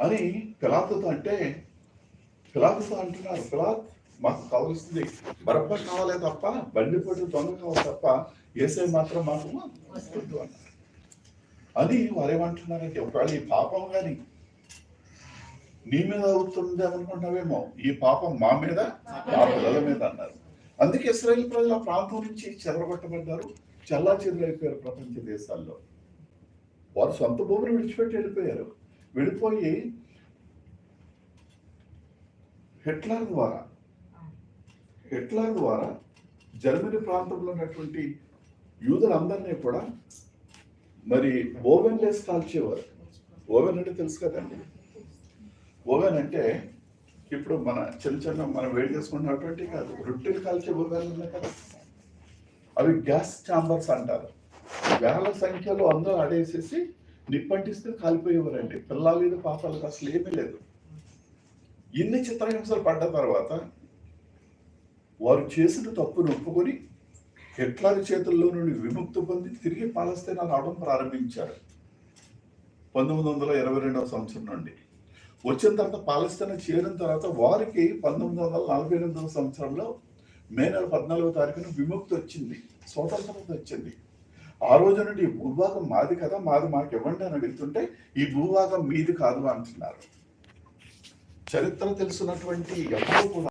అని పిలాతుతో అంటే పిలాతుతో అంటున్నారు పిలాత్ మాకు కావలిస్తుంది బరబ్బ కావాలే తప్ప బండిపోటు దొంగ కావాలి తప్ప ఏసై మాత్రం మాకు వద్దు అన్నారు. అని వారేమంటున్నారంటే ఒకవేళ ఈ పాపం కానీ నీ మీద అవుతుంది అనుకుంటున్నావేమో ఈ పాపం మా మీద మా పిల్లల మీద అన్నారు. అందుకే ఇస్రాయేల్ ప్రజలు ఆ ప్రాంతం నుంచి చెదరగొట్టబడ్డారు చల్లా చెదురైపోయారు ప్రపంచ దేశాల్లో. వారు సొంత భూములు విడిచిపెట్టి వెళ్ళిపోయారు. వెళ్ళిపోయి హిట్లర్ ద్వారా హిట్లర్ ద్వారా జర్మనీ ప్రాంతంలో ఉన్నటువంటి యూదులందరినీ కూడా మరి ఓవెన్ లెస్ కాల్చేవారు. ఓవెన్ అంటే తెలుసు కదండి ఓవెన్ అంటే ఇప్పుడు మన చిన్న చిన్న మనం వేడి చేసుకున్నటువంటి కాదు రొట్టెలు కాల్చే ఓవెన్లు ఉన్నాయి కదా? అవి గ్యాస్ ఛాంబర్స్ అంటారు. వేల సంఖ్యలో అందరూ ఆడేసేసి నిప్పంటిస్తే కాలిపోయేవారండి. పిల్లల మీద పాపాలకు అసలు ఏమీ లేదు. ఇన్ని చిత్రహింసలు పడ్డ తర్వాత వారు చేసిన తప్పును ఒప్పుకొని హిట్లర్ చేతుల్లో నుండి విముక్తి పొంది తిరిగి పాలస్తీనా రావడం ప్రారంభించారు. పంతొమ్మిది వందల ఇరవై రెండవ సంవత్సరం నుండి. వచ్చిన తర్వాత పాలస్తీనా చేరిన తర్వాత వారికి పంతొమ్మిది వందల నలభై ఎనిమిదవ సంవత్సరంలో మే నెల పద్నాలుగో తారీఖున విముక్తి వచ్చింది. స్వతంత్రత వచ్చింది. ఆ రోజు నుండి ఈ భూభాగం మాది కదా మాది మాకు ఇవ్వండి అని అడుగుతుంటే ఈ భూభాగం మీది కాదు అంటున్నారు. చరిత్ర తెలుసున్నటువంటి ఎవరు కూడా